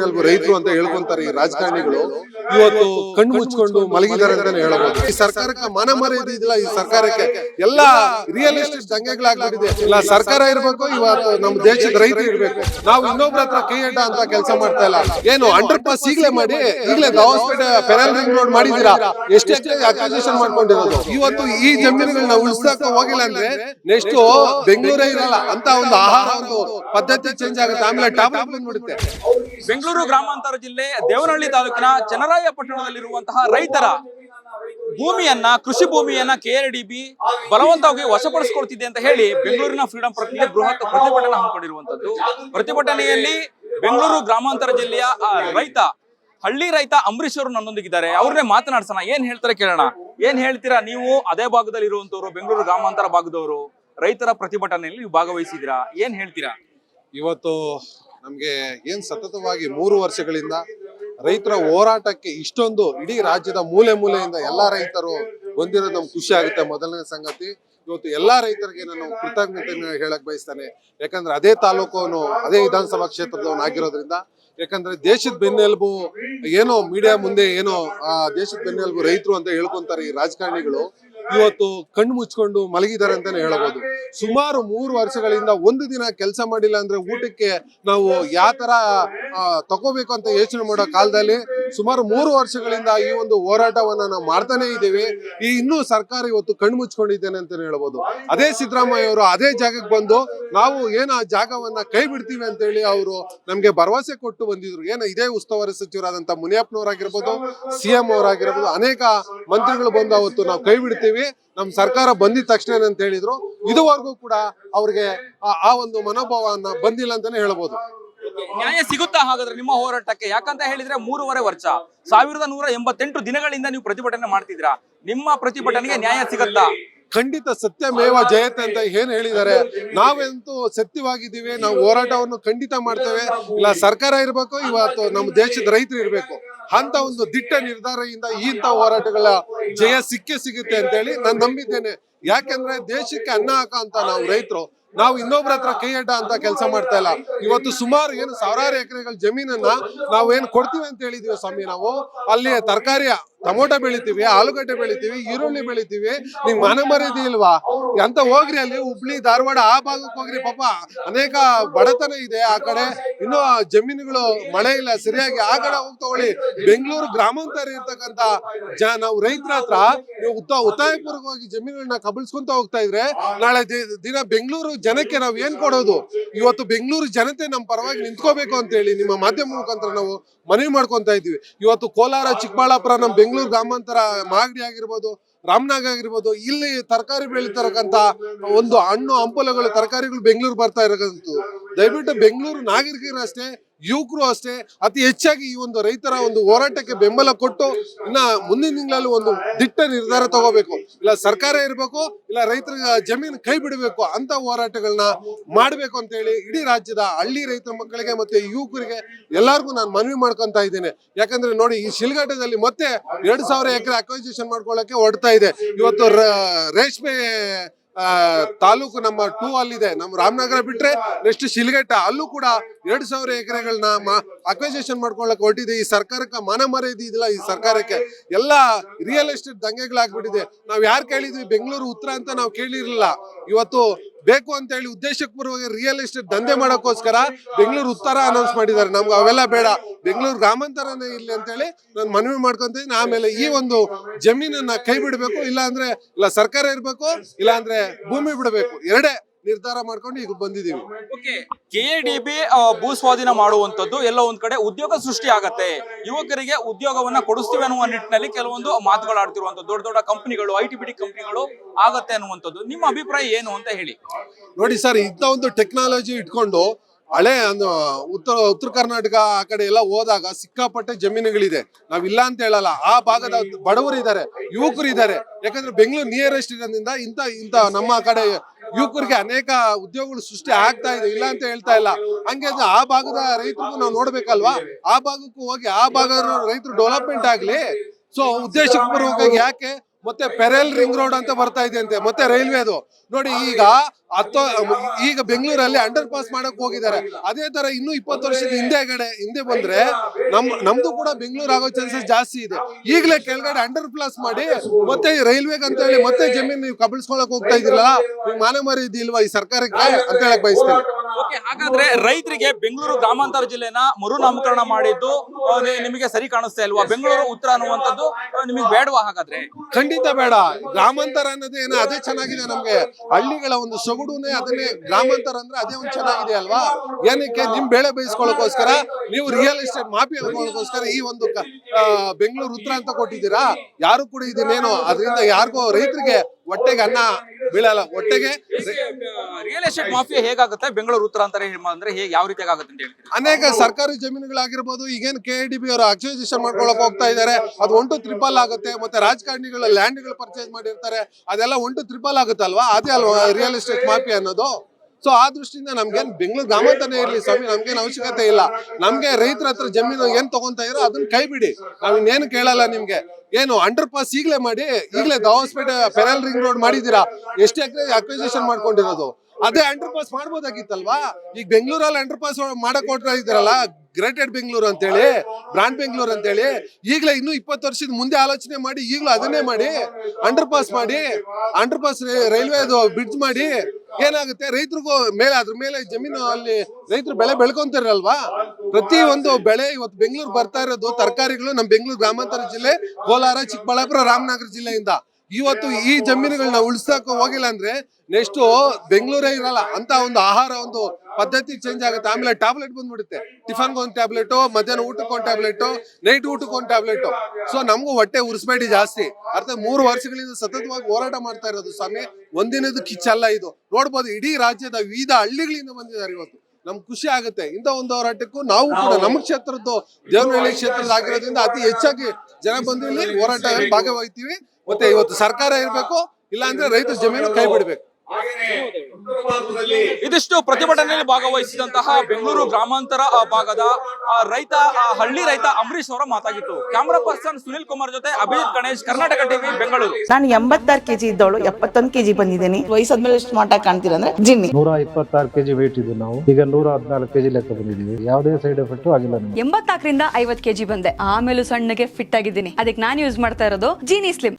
ಬೆನ್ನೆಲುಬು ರೈತರು ಅಂತ ಹೇಳ್ಕೊಂತಾರೆ ಈ ರಾಜಕಾರಣಿಗಳು. ಇವತ್ತು ಕಣ್ಣು ಮುಚ್ಕೊಂಡು ಮಲಗಿದ್ದಾರೆ ಅಂತಾನೆ ಹೇಳಬಹುದು ಈ ಸರ್ಕಾರಕ್ಕೆ ಮನ ಮರ್ಯಾದೆ ಇದಿಲ್ಲ ಈ ಸರ್ಕಾರಕ್ಕೆ ಎಲ್ಲ ರಿಯಲ್ ಎಸ್ಟೇಟ್ ದಂಗೆಗಳಾಗ್ಬಿಟ್ಟಿದೆ. ಇಲ್ಲ, ಸರ್ಕಾರ ಇರ್ಬೇಕು, ಇವತ್ತು ನಮ್ಮ ದೇಶದ ರೈತರು ಇರ್ಬೇಕು. ನಾವು ಇನ್ನೊಬ್ರ ಹತ್ರ ಕೈ ಅಡ್ಡ ಅಂತ ಕೆಲಸ ಮಾಡ್ತಾ ಇಲ್ಲ. ಏನು ಅಂಡರ್ ಪಾಸ್ ಈಗಲೇ ಮಾಡಿ, ಈಗಲೇ ದಾವಸ್ಪೇಟೆ ಪೆರಲ್ ರಿಂಗ್ ರೋಡ್ ಮಾಡಿದೀರಾ ಎಷ್ಟೆಷ್ಟು ಅಕ್ವಿಸಿಷನ್ ಮಾಡ್ಕೊಂಡಿರೋದು. ಇವತ್ತು ಈ ಜಮೀನುಗಳನ್ನ ಉಳಿಸಕ್ ಹೋಗಿಲ್ಲ ಅಂದ್ರೆ ನೆಕ್ಸ್ಟ್ ಬೆಂಗಳೂರೇ ಇರಲ್ಲ. ಅಂತ ಒಂದು ಆಹಾರ ಒಂದು ಪದ್ಧತಿ ಚೇಂಜ್ ಆಗುತ್ತೆ. ಆಮೇಲೆ ಟಾಪ್ ಬಂದ್ಬಿಡುತ್ತೆ. ಬೆಂಗಳೂರು ಗ್ರಾಮಾಂತರ ಜಿಲ್ಲೆ ದೇವನಹಳ್ಳಿ ತಾಲೂಕಿನ ಚನ್ನರಾಯಪಟ್ಟಣದಲ್ಲಿರುವಂತಹ ರೈತರ ಭೂಮಿಯನ್ನ, ಕೃಷಿ ಭೂಮಿಯನ್ನ ಕೆಆರ್ಡಿಬಿ ಬಲವಂತವಾಗಿ ವಶಪಡಿಸಿಕೊಳ್ತಿದೆ ಅಂತ ಹೇಳಿ ಬೆಂಗಳೂರಿನ ಫ್ರೀಡಂ ಪ್ರಕ್ರಿಯೆ ಬೃಹತ್ ಪ್ರತಿಭಟನೆ ಹಮ್ಮಿಕೊಂಡಿರುವಂತದ್ದು ಪ್ರತಿಭಟನೆಯಲ್ಲಿ ಬೆಂಗಳೂರು ಗ್ರಾಮಾಂತರ ಜಿಲ್ಲೆಯ ರೈತ, ಹಳ್ಳಿ ರೈತ ಅಂಬರೀಶ್ ಅವರು ನನ್ನೊಂದಿಗಿದ್ದಾರೆ. ಅವ್ರನ್ನೇ ಮಾತನಾಡ್ಸೋಣ. ಏನ್ ಹೇಳ್ತಾರೆ ಕೇಳೋಣ. ಏನ್ ಹೇಳ್ತೀರಾ ನೀವು? ಅದೇ ಭಾಗದಲ್ಲಿ ಇರುವಂತವ್ರು ಬೆಂಗಳೂರು ಗ್ರಾಮಾಂತರ ಭಾಗದವರು, ರೈತರ ಪ್ರತಿಭಟನೆಯಲ್ಲಿ ನೀವು ಭಾಗವಹಿಸಿದಿರಾ ಏನ್ ಹೇಳ್ತೀರಾ? ಇವತ್ತು ನಮ್ಗೆ ಏನು ಸತತವಾಗಿ ಮೂರು ವರ್ಷಗಳಿಂದ ರೈತರ ಹೋರಾಟಕ್ಕೆ ಇಷ್ಟೊಂದು ಇಡೀ ರಾಜ್ಯದ ಮೂಲೆ ಮೂಲೆಯಿಂದ ಎಲ್ಲಾ ರೈತರು ಬಂದಿರೋದು ನಮ್ಗೆ ಖುಷಿ ಆಗುತ್ತೆ. ಮೊದಲನೇ ಸಂಗತಿ, ಇವತ್ತು ಎಲ್ಲಾ ರೈತರಿಗೆ ನಾನು ಕೃತಜ್ಞತೆಯನ್ನು ಹೇಳಕ್ ಬಯಸ್ತಾನೆ. ಯಾಕಂದ್ರೆ ಅದೇ ತಾಲೂಕವನು, ಅದೇ ವಿಧಾನಸಭಾ ಕ್ಷೇತ್ರದವನು ಆಗಿರೋದ್ರಿಂದ, ಯಾಕಂದ್ರೆ ದೇಶದ ಬೆನ್ನೆಲುಬು ಏನೋ ಮೀಡಿಯಾ ಮುಂದೆ ಏನೋ ದೇಶದ ಬೆನ್ನೆಲುಬು ರೈತರು ಅಂತ ಹೇಳ್ಕೊಂತಾರೆ ಈ ರಾಜಕಾರಣಿಗಳು. ಇವತ್ತು ಕಣ್ಣು ಮುಚ್ಕೊಂಡು ಮಲಗಿದ್ದಾರೆ ಅಂತಾನೆ ಹೇಳಬಹುದು. ಸುಮಾರು ಮೂರು ವರ್ಷಗಳಿಂದ ಒಂದು ದಿನ ಕೆಲಸ ಮಾಡಿಲ್ಲ ಅಂದ್ರೆ ಊಟಕ್ಕೆ ನಾವು ಯಾವ ತರ ತಗೋಬೇಕು ಅಂತ ಯೋಚನೆ ಮಾಡೋ ಕಾಲದಲ್ಲಿ ಸುಮಾರು ಮೂರು ವರ್ಷಗಳಿಂದ ಈ ಒಂದು ಹೋರಾಟವನ್ನ ನಾವು ಮಾಡ್ತಾನೆ ಇದ್ದೇವೆ. ಈ ಇನ್ನೂ ಸರ್ಕಾರ ಇವತ್ತು ಕಣ್ಣು ಮುಚ್ಕೊಂಡಿದ್ದೇನೆ ಅಂತಾನೆ ಹೇಳ್ಬೋದು ಅದೇ ಸಿದ್ದರಾಮಯ್ಯ ಅವರು ಅದೇ ಜಾಗಕ್ಕೆ ಬಂದು ನಾವು ಏನು ಆ ಜಾಗವನ್ನ ಕೈ ಬಿಡ್ತೀವಿ ಅಂತ ಹೇಳಿ ಅವರು ನಮ್ಗೆ ಭರವಸೆ ಕೊಟ್ಟು ಬಂದಿದ್ರು. ಏನು ಇದೇ ಉಸ್ತುವಾರಿ ಸಚಿವರಾದಂತ ಮುನಿಯಪ್ಪನವರಾಗಿರ್ಬೋದು ಸಿಎಂ ಅವರಾಗಿರ್ಬೋದು, ಅನೇಕ ಮಂತ್ರಿಗಳು ಬಂದು ಅವತ್ತು ನಾವು ಕೈ ಬಿಡ್ತೀವಿ. ನಮ್ ಸರ್ಕಾರ ಬಂದಿದ ತಕ್ಷಣ ಅಂತ ಹೇಳಿದ್ರು. ಇದುವರೆಗೂ ಕೂಡ ಅವ್ರಿಗೆ ಆ- ಆ ಒಂದು ಮನೋಭಾವನ ಬಂದಿಲ್ಲ ಅಂತಾನೆ ಹೇಳ್ಬೋದು. ನ್ಯಾಯ ಸಿಗುತ್ತಾ ಹಾಗಾದ್ರೆ ನಿಮ್ಮ ಹೋರಾಟಕ್ಕೆ? ಯಾಕಂತ ಹೇಳಿದ್ರೆ ಮೂರುವರೆ ವರ್ಷ. ಸಾವಿರದ ನೂರ ಎಂಬತ್ತೆಂಟು ದಿನಗಳಿಂದ ನೀವು ಪ್ರತಿಭಟನೆ ಮಾಡ್ತಿದ್ರಾ ನಿಮ್ಮ ಪ್ರತಿಭಟನೆಗೆ ನ್ಯಾಯ ಸಿಗುತ್ತಾ? ಖಂಡಿತ ಸತ್ಯಮೇವ ಜಯತೆ ಅಂತ ಏನ್ ಹೇಳಿದ್ದಾರೆ? ನಾವೆಂತೂ ಸತ್ಯವಾಗಿದ್ದೀವಿ. ನಾವು ಹೋರಾಟವನ್ನು ಖಂಡಿತ ಮಾಡ್ತೇವೆ. ಇಲ್ಲ ಸರ್ಕಾರ ಇರ್ಬೇಕು ಇವತ್ತು ನಮ್ಮ ದೇಶದ ರೈತರು ಇರ್ಬೇಕು. ಅಂತ ಒಂದು ದಿಟ್ಟ ನಿರ್ಧಾರದಿಂದ ಇಂಥ ಹೋರಾಟಗಳ ಜಯ ಸಿಕ್ಕೇ ಸಿಗುತ್ತೆ ಅಂತ ಹೇಳಿ ನಾನು ನಂಬಿದ್ದೇನೆ. ಯಾಕೆಂದ್ರೆ ದೇಶಕ್ಕೆ ಅನ್ನ ಹಾಕ ಅಂತ ನಾವು ರೈತರು ನಾವು ಇನ್ನೊಬ್ರ ಹತ್ರ ಕೈ ಅಡ್ಡ ಅಂತ ಕೆಲಸ ಮಾಡ್ತಾ ಇಲ್ಲ. ಇವತ್ತು ಸುಮಾರು ಏನು ಸಾವಿರಾರು ಎಕರೆಗಳ ಜಮೀನನ್ನ ನಾವೇನ್ ಕೊಡ್ತೀವಿ ಅಂತ ಹೇಳಿದೀವಿ ಸ್ವಾಮಿ ನಾವು. ಅಲ್ಲಿ ತರಕಾರಿ, ಟೊಮೊಟೊ ಬೆಳಿತೀವಿ, ಆಲೂಗಡ್ಡೆ ಬೆಳಿತೀವಿ, ಈರುಳ್ಳಿ ಬೆಳಿತೀವಿ. ನಿಮ್ ಮನ ಮರ್ಯಾದೆ ಇಲ್ವಾ? ಅಂತ ಹೋಗ್ರಿ ಅಲ್ಲಿ, ಹುಬ್ಳಿ, ಧಾರವಾಡ, ಆ ಭಾಗಕ್ಕೆ ಹೋಗ್ರಿ ಪಾಪ. ಅನೇಕ ಬಡತನ ಇದೆ ಆ ಕಡೆ. ಇನ್ನು ಜಮೀನುಗಳು ಮಳೆ ಇಲ್ಲ, ಸರಿಯಾಗಿ ಆ ಕಡೆ ಹೋಗಿ ಬೆಂಗಳೂರು ಗ್ರಾಮಾಂತರ ಇರ್ತಕ್ಕಂತ ಜ, ನಾವು ರೈತರ ಹತ್ರ ನೀವು ಉತ್ತ ಒತ್ತಾಯಪೂರ್ವಕವಾಗಿ ಜಮೀನುಗಳನ್ನ ಕಬಳಿಸ್ಕೊಂತ ಹೋಗ್ತಾ ಇದ್ರೆ ನಾಳೆ ದಿನ ಬೆಂಗಳೂರು ಜನಕ್ಕೆ ನಾವ್ ಏನ್ ಕೊಡೋದು? ಇವತ್ತು ಬೆಂಗಳೂರು ಜನತೆ ನಮ್ಮ ಪರವಾಗಿ ನಿಂತ್ಕೋಬೇಕು ಅಂತ ಹೇಳಿ ನಿಮ್ಮ ಮಾಧ್ಯಮ ಮುಖಾಂತರ ನಾವು ಮನವಿ ಮಾಡ್ಕೊಂತ ಇದೀವಿ ಇವತ್ತು ಕೋಲಾರ ಚಿಕ್ಕಬಳ್ಳಾಪುರ ನಮ್ಮ ಬೆಂಗಳೂರು ಗ್ರಾಮಾಂತರ ಮಾಗಡಿ ಆಗಿರ್ಬೋದು ರಾಮನಾಗ್ ಆಗಿರ್ಬೋದು ಇಲ್ಲಿ ತರಕಾರಿ ಬೆಳೀತಕ್ಕಂತ ಒಂದು ಹಣ್ಣು ಹಂಪಲಗಳು ತರಕಾರಿಗಳು ಬೆಂಗಳೂರು ಬರ್ತಾ ಇರೋದಂತೂ ದಯವಿಟ್ಟು ಬೆಂಗಳೂರು ನಾಗರಿಕರು ಅಷ್ಟೇ ಯುವಕರು ಅಷ್ಟೇ, ಅತಿ ಹೆಚ್ಚಾಗಿ ಈ ಒಂದು ರೈತರ ಒಂದು ಹೋರಾಟಕ್ಕೆ ಬೆಂಬಲ ಕೊಟ್ಟು ಇನ್ನ ಮುಂದಿನ ತಿಂಗಳಲ್ಲಿ ಒಂದು ದಿಟ್ಟ ನಿರ್ಧಾರ ತಗೋಬೇಕು. ಇಲ್ಲ ಸರ್ಕಾರ ಇರಬೇಕು, ಇಲ್ಲ ರೈತರ ಜಮೀನು ಕೈ ಬಿಡಬೇಕು ಅಂತ ಹೋರಾಟಗಳನ್ನ ಮಾಡಬೇಕು ಅಂತ ಹೇಳಿ ಇಡೀ ರಾಜ್ಯದ ಹಳ್ಳಿ ರೈತರ ಮಕ್ಕಳಿಗೆ ಮತ್ತೆ ಯುವಕರಿಗೆ ಎಲ್ಲಾರ್ಗು ನಾನು ಮನವಿ ಮಾಡ್ಕೊಂತ ಇದ್ದೇನೆ. ಯಾಕಂದ್ರೆ ನೋಡಿ ಈ ಶಿಲ್ಘಾಟದಲ್ಲಿ ಮತ್ತೆ ಎರಡ್ ಸಾವಿರ ಎಕರೆ ಅಕ್ವೈಸೇಷನ್ ಮಾಡ್ಕೊಳ್ಳಕ್ಕೆ ಹೊಡ್ತಾ ಇದೆ. ಇವತ್ತು ರೇಷ್ಮೆ ತಾಲೂಕು ನಮ್ಮ ಟೂ ಅಲ್ಲಿದೆ. ನಮ್ಮ ರಾಮನಗರ ಬಿಟ್ರೆ ನೆಕ್ಸ್ಟ್ ಶಿಲ್ಘಟ್ಟ. ಅಲ್ಲೂ ಕೂಡ ಎರಡ್ ಸಾವಿರ ಎಕರೆಗಳನ್ನ ಅಕ್ವೈಸೇಷನ್ ಮಾಡ್ಕೊಳ್ಳಕ್ ಹೊರಟಿದೆ. ಈ ಸರ್ಕಾರಕ್ಕೆ ಮನ ಮರ್ಯಾದೆ ಇದಿಲ್ಲ ಈ ಸರ್ಕಾರಕ್ಕೆ. ಎಲ್ಲ ರಿಯಲ್ ಎಸ್ಟೇಟ್ ದಂಗೆಗಳಾಗ್ಬಿಟ್ಟಿದೆ. ನಾವ್ ಯಾರು ಕೇಳಿದ್ವಿ? ಬೆಂಗಳೂರು ಉತ್ತರ ಅಂತ ನಾವು ಕೇಳಿರ್ಲಿಲ್ಲ. ಇವತ್ತು ಬೇಕು ಅಂತ ಹೇಳಿ ಉದ್ದೇಶಪೂರ್ವಕ ರಿಯಲ್ ಎಸ್ಟೇಟ್ ದಂಧೆ ಮಾಡೋಕ್ಕೋಸ್ಕರ ಬೆಂಗಳೂರು ಉತ್ತರ ಅನೌನ್ಸ್ ಮಾಡಿದ್ದಾರೆ. ನಮ್ಗೆ ಅವೆಲ್ಲ ಬೇಡ. ಬೆಂಗಳೂರು ಗ್ರಾಮಾಂತರನೇ ಇರ್ಲಿ ಅಂತ ಹೇಳಿ ನಾನು ಮನವಿ ಮಾಡ್ಕೊಂತೀನಿ. ಆಮೇಲೆ ಈ ಒಂದು ಜಮೀನನ್ನ ಕೈ ಬಿಡಬೇಕು. ಇಲ್ಲ ಅಂದ್ರೆ ಇಲ್ಲ ಸರ್ಕಾರ ಇರ್ಬೇಕು ಇಲ್ಲ ಅಂದ್ರೆ ಭೂಮಿ ಬಿಡಬೇಕು. ಎರಡೇ. ನಿರ್ಧಾರ ಮಾಡ್ಕೊಂಡು ಈಗ ಬಂದಿದೀವಿ ಓಕೆ ಕೆಎಡಿಬಿ ಭೂ ಸ್ವಾಧೀನ ಮಾಡುವಂತದ್ದು ಎಲ್ಲ ಒಂದ್ ಕಡೆ ಉದ್ಯೋಗ ಸೃಷ್ಟಿ ಆಗತ್ತೆ. ಯುವಕರಿಗೆ ಉದ್ಯೋಗವನ್ನ ಕೊಡಿಸ್ತೀವಿ ಅನ್ನುವ ನಿಟ್ಟಿನಲ್ಲಿ ಕೆಲವೊಂದು ಮಾತುಗಳಾಡ್ತಿರುವಂತದ್ದು ದೊಡ್ಡ ದೊಡ್ಡ ಕಂಪನಿಗಳು ಐ ಟಿ ಕಂಪನಿಗಳು ಆಗತ್ತೆ ಅನ್ನುವಂಥದ್ದು. ನಿಮ್ಮ ಅಭಿಪ್ರಾಯ ಏನು ಅಂತ ಹೇಳಿ. ನೋಡಿ ಸರ್ ಇಂಥ ಒಂದು ಟೆಕ್ನಾಲಜಿ ಇಟ್ಕೊಂಡು ಹಳೆ ಒಂದು ಉತ್ತರ ಉತ್ತರ ಕರ್ನಾಟಕ ಆ ಕಡೆ ಎಲ್ಲ ಹೋದಾಗ ಸಿಕ್ಕಾಪಟ್ಟೆ ಜಮೀನುಗಳಿದೆ. ನಾವಿಲ್ಲ ಅಂತ ಹೇಳಲ್ಲ. ಆ ಭಾಗದ ಬಡವರು ಇದ್ದಾರೆ ಯುವಕರು ಇದ್ದಾರೆ ಯಾಕಂದ್ರೆ ಬೆಂಗಳೂರು ನಿಯರೆಸ್ಟ್ ಇರೋದ್ರಿಂದ ಇಂಥ ಇಂಥ ನಮ್ಮ ಕಡೆ ಯುವಕರಿಗೆ ಅನೇಕ ಉದ್ಯೋಗಗಳು ಸೃಷ್ಟಿ ಆಗ್ತಾ ಇದೆ. ಇಲ್ಲ ಅಂತ ಹೇಳ್ತಾ ಇಲ್ಲ. ಹಂಗೆ ಆ ಭಾಗದ ರೈತರಿಗೂ ನಾವು ನೋಡ್ಬೇಕಲ್ವಾ? ಆ ಭಾಗಕ್ಕೂ ಹೋಗಿ ಆ ಭಾಗದ ರೈತರು ಡೆವಲಪ್ಮೆಂಟ್ ಆಗ್ಲಿ. ಸೊ ಉದ್ದೇಶಕ್ಕೆ ಬರುವಾಗ ಯಾಕೆ ಮತ್ತೆ ಪೆರೆಲ್ ರಿಂಗ್ ರೋಡ್ ಅಂತ ಬರ್ತಾ ಇದೆ ಅಂತೆ. ಮತ್ತೆ ರೈಲ್ವೆ ಅದು. ನೋಡಿ, ಈಗ ಹತ್ತು ಈಗ ಬೆಂಗಳೂರಲ್ಲಿ ಅಂಡರ್ ಪಾಸ್ ಮಾಡಕ್ ಹೋಗಿದ್ದಾರೆ. ಅದೇ ತರ ಇನ್ನು ಇಪ್ಪತ್ತು ವರ್ಷದ ಹಿಂದೆಗಡೆ ಹಿಂದೆ ಬಂದ್ರೆ ನಮ್ ನಮ್ದು ಕೂಡ ಬೆಂಗಳೂರು ಆಗೋ ಚಾನ್ಸಸ್ ಜಾಸ್ತಿ ಇದೆ. ಈಗಲೇ ಕೆಳಗಡೆ ಅಂಡರ್ ಪಾಸ್ ಮಾಡಿ ಮತ್ತೆ ರೈಲ್ವೆಗೆ ಅಂತ ಹೇಳಿ ಮತ್ತೆ ಜಮೀನು ನೀವು ಕಬಳಿಸ್ಕೊಳಕ್ ಹೋಗ್ತಾ ಇದಿಲ್ಲ ಮಾನ ಮರ್ಯಾದೆ ಇಲ್ವಾ ಈ ಸರ್ಕಾರಕ್ಕೆ ಅಂತ ಹೇಳಕ್ ಬಯಸ್ತೇನೆ. ಹಾಗಾದ್ರೆ ರೈತರಿಗೆ ಬೆಂಗಳೂರು ಗ್ರಾಮಾಂತರ ಜಿಲ್ಲೆನ ಮರುನಾಮಕರಣ ಮಾಡಿದ್ದು ನಿಮಗೆ ಸರಿ ಕಾಣಿಸ್ತಾ ಇಲ್ವಾ? ಬೆಂಗಳೂರು ಉತ್ತರ ಅನ್ನುವಂಥದ್ದು ನಿಮಗೆ ಬೇಡವಾ ಹಾಗಾದ್ರೆ? ಖಂಡಿತ ಬೇಡ. ಗ್ರಾಮಾಂತರ ಅನ್ನೋದು ಏನೋ ಅದೇ ಚೆನ್ನಾಗಿದೆ ನಮ್ಗೆ. ಹಳ್ಳಿಗಳ ಒಂದು ಸೊಗಡುನೇ ಅದನ್ನೇ ಗ್ರಾಮಾಂತರ ಅಂದ್ರೆ ಅದೇ ಒಂದು ಚೆನ್ನಾಗಿದೆ ಅಲ್ವಾ? ಏನಕ್ಕೆ? ನಿಮ್ ಬೆಳೆ ಬೇಯಿಸ್ಕೊಳ್ಳೋಕೋಸ್ಕರ ನೀವು ರಿಯಲ್ ಎಸ್ಟೇಟ್ ಮಾಫಿ ಅನ್ಕೊಳ್ಳೋಕೋಸ್ಕರ ಈ ಒಂದು ಬೆಂಗಳೂರು ಉತ್ತರ ಅಂತ ಕೊಟ್ಟಿದ್ದೀರಾ? ಯಾರು ಕೂಡ ಇದನ್ನೇನು ಅದರಿಂದ ಯಾರಿಗೂ ರೈತರಿಗೆ ಹೊಟ್ಟೆಗೆ ಅನ್ನ ಬೀಳಲ್ಲ. ಹೊಟ್ಟೆಗೆ ಎಸ್ಟೇಟ್ ಮಾಫಿಯಾ ಹೇಗಾಗುತ್ತೆ? ಬೆಂಗಳೂರು ಉತ್ತರ ಅಂತಾರೆ ಅಂದ್ರೆ ಹೇಗೆ ಯಾವ ರೀತಿ ಆಗುತ್ತೆ ಅಂತ ಹೇಳ್ತೀರಿ? ಅನೇಕ ಸರ್ಕಾರಿ ಜಮೀನುಗಳಾಗಿರ್ಬೋದು, ಈಗೇನು ಕೆ ಡಿ ಬಿ ಅವರು ಅಕ್ವಿಜಿಷನ್ ಮಾಡ್ಕೊಳಕ್ ಹೋಗ್ತಾ ಇದ್ದಾರೆ ಅದು ಒಂಟು ತ್ರಿಪಲ್ ಆಗುತ್ತೆ, ಮತ್ತೆ ರಾಜಕಾರಣಿಗಳ ಲ್ಯಾಂಡ್ಗಳು ಪರ್ಚೇಸ್ ಮಾಡಿರ್ತಾರೆ. ಅದೆಲ್ಲ ಒಂಟು ತ್ರಿಪಲ್ ಆಗುತ್ತೆ ಅಲ್ವಾ? ಅದೇ ಅಲ್ವಾ ರಿಯಲ್ ಎಸ್ಟೇಟ್ ಮಾಫಿ ಅನ್ನೋದು? ಸೊ ಆ ದೃಷ್ಟಿಯಿಂದ ನಮ್ಗೇನ್ ಬೆಂಗಳೂರು ಗ್ರಾಮಾಂತರನೇ ಇರ್ಲಿ ಸ್ವಾಮಿ, ನಮ್ಗೇನ್ ಅವಶ್ಯಕತೆ ಇಲ್ಲ. ನಮ್ಗೆ ರೈತರ ಹತ್ರ ಜಮೀನು ಏನ್ ತಗೊಂತ ಇರೋ ಅದನ್ನ ಕೈ ಬಿಡಿ ನಾವ್ ಇನ್ನೇನು ಕೇಳಲ್ಲ ನಿಮ್ಗೆ. ಏನು ಅಂಡರ್ ಪಾಸ್ ಈಗಲೇ ಮಾಡಿ, ಈಗಲೇ ದಾವಸ್ಪೇಟೆ ಪೆರಲ್ ರಿಂಗ್ ರೋಡ್ ಮಾಡಿದ್ದೀರಾ? ಎಷ್ಟು ಎಕರೆ ಅಕ್ವಿಸೇಷನ್ ಮಾಡ್ಕೊಂಡಿರೋದು? ಅದೇ ಅಂಡರ್ ಪಾಸ್ ಮಾಡ್ಬೋದಾಗಿತ್ತಲ್ವಾ? ಈಗ ಬೆಂಗಳೂರಲ್ಲಿ ಅಂಡರ್ ಪಾಸ್ ಮಾಡಕ್ ಕೊಟ್ರ ಇದ್ರಲ್ಲ ಗ್ರೇಟೆಡ್ ಬೆಂಗಳೂರು ಅಂತೇಳಿ ಬ್ರಾಂಡ್ ಬೆಂಗಳೂರು ಅಂತೇಳಿ, ಈಗಲೇ ಇನ್ನು ಇಪ್ಪತ್ತು ವರ್ಷದ ಮುಂದೆ ಆಲೋಚನೆ ಮಾಡಿ, ಈಗಲೂ ಅದನ್ನೇ ಮಾಡಿ ಅಂಡರ್ ಪಾಸ್ ಮಾಡಿ ಅಂಡರ್ ಪಾಸ್ ರೈಲ್ವೆದು ಬ್ರಿಡ್ಜ್ ಮಾಡಿ, ಏನಾಗುತ್ತೆ? ರೈತರಿಗೂ ಮೇಲೆ, ಅದ್ರ ಮೇಲೆ ಜಮೀನು ಅಲ್ಲಿ ರೈತರು ಬೆಳೆ ಬೆಳ್ಕೊಂತಾರಲ್ವಾ? ಪ್ರತಿ ಒಂದು ಬೆಳೆ ಇವತ್ತು ಬೆಂಗಳೂರು ಬರ್ತಾ ಇರೋದು, ತರಕಾರಿಗಳು ನಮ್ಮ ಬೆಂಗಳೂರು ಗ್ರಾಮಾಂತರ ಜಿಲ್ಲೆ, ಕೋಲಾರ, ಚಿಕ್ಕಬಳ್ಳಾಪುರ, ರಾಮನಗರ ಜಿಲ್ಲೆಯಿಂದ. ಇವತ್ತು ಈ ಜಮೀನುಗಳನ್ನ ಉಳಿಸಕ್ ಹೋಗಿಲ್ಲ ಅಂದ್ರೆ ನೆಕ್ಸ್ಟ್ ಬೆಂಗಳೂರೇ ಇರಲ್ಲ. ಅಂತ ಒಂದು ಆಹಾರ ಒಂದು ಪದ್ಧತಿ ಚೇಂಜ್ ಆಗುತ್ತೆ. ಆಮೇಲೆ ಟ್ಯಾಬ್ಲೆಟ್ ಬಂದ್ಬಿಡುತ್ತೆ. ಟಿಫನ್ಗೆ ಒಂದು ಟ್ಯಾಬ್ಲೆಟ್ ಮಧ್ಯಾಹ್ನ ಊಟಕ್ಕೆ ಒಂದು ಟ್ಯಾಬ್ಲೆಟ್ ನೈಟ್ ಊಟಕ್ಕೆ ಒಂದು ಟ್ಯಾಬ್ಲೆಟ್ ಸೊ ನಮಗೂ ಹೊಟ್ಟೆ ಉರಿಸ್ಬೇಡಿ ಜಾಸ್ತಿ. ಅರ್ಥ, ಮೂರು ವರ್ಷಗಳಿಂದ ಸತತವಾಗಿ ಹೋರಾಟ ಮಾಡ್ತಾ ಇರೋದು ಸ್ವಾಮಿ. ಒಂದಿನದ ಕಿಚ್ಚಲ್ಲ ಇದು. ನೋಡ್ಬೋದು ಇಡೀ ರಾಜ್ಯದ ವಿವಿಧ ಹಳ್ಳಿಗಳಿಂದ ಬಂದಿದ್ದಾರೆ ಇವತ್ತು. ನಮ್ಗೆ ಖುಷಿ ಆಗುತ್ತೆ. ಇಂಥ ಒಂದು ಹೋರಾಟಕ್ಕೂ ನಾವು ಕೂಡ ನಮ್ಮ ಕ್ಷೇತ್ರದ್ದು ದೇವನಹಳ್ಳಿ ಕ್ಷೇತ್ರದ ಆಗಿರೋದ್ರಿಂದ ಅತಿ ಹೆಚ್ಚಾಗಿ ಜನ ಬಂದು ಇಲ್ಲಿ ಹೋರಾಟದಲ್ಲಿ ಭಾಗವಹಿಸ್ತೀವಿ ಮತ್ತೆ ಇವತ್ತು ಸರ್ಕಾರ ಇರಬೇಕು ಇಲ್ಲಾಂದ್ರೆ ರೈತರ ಜಮೀನು ಕೈ ಬಿಡಬೇಕು. ಇದಿಷ್ಟು ಪ್ರತಿಭಟನೆಯಲ್ಲಿ ಭಾಗವಹಿಸಿದಂತಹ ಬೆಂಗಳೂರು ಗ್ರಾಮಾಂತರ ಆ, ಭಾಗದ ಆ, ರೈತ ಆ, ಹಳ್ಳಿ ರೈತ ಅಂಬರೀಶ್ ಅವರ ಮಾತಾಗಿತ್ತು. ಕ್ಯಾಮರಾ ಪರ್ಸನ್ ಸುನಿಲ್ ಕುಮಾರ್ ಜೊತೆ ಅಭಿಜಿತ್ ಗಣೇಶ್ ಕರ್ನಾಟಕ ಟಿವಿ ಬೆಂಗಳೂರು. ನಾನು ಎಂಬತ್ತಾರು ಕೆಜಿ ಇದ್ದವಳು ಎಪ್ಪತ್ತೊಂದು ಕೆಜಿ ಬಂದಿದ್ದೀನಿ. ವಯಸ್ಸಾದ್ಮೇಲೆ ಎಷ್ಟು ಆಗಿ ಕಾಣ್ತೀರ ಅಂದ್ರೆ ಜಿನ್ನಿ. ನೂರ ಇಪ್ಪತ್ತಾರು ಕೆಜಿ ವೇಟ್ ಇದ್ದು ನಾವು. ಈಗ ನೂರ ಹದಿನಾಲ್ಕು ಕೆಜಿ ಲೆಕ್ಕ ಬಂದಿದ್ದೀವಿ. ಯಾವುದೇ ಸೈಡ್ ಎಫೆಕ್ಟ್ ಆಗಿಲ್ಲ ಎಂಬತ್ನಾಲ್ಕರಿಂದ ಐವತ್ ಕೆಜಿ ಬಂದೆ. ಆಮೇಲೆ ಸಣ್ಣಗೆ ಫಿಟ್ ಆಗಿದ್ದೀನಿ. ಅದಕ್ಕೆ ನಾನು ಯೂಸ್ ಮಾಡ್ತಾ ಇರೋದು ಜೀನಿ ಸ್ಲಿಮ್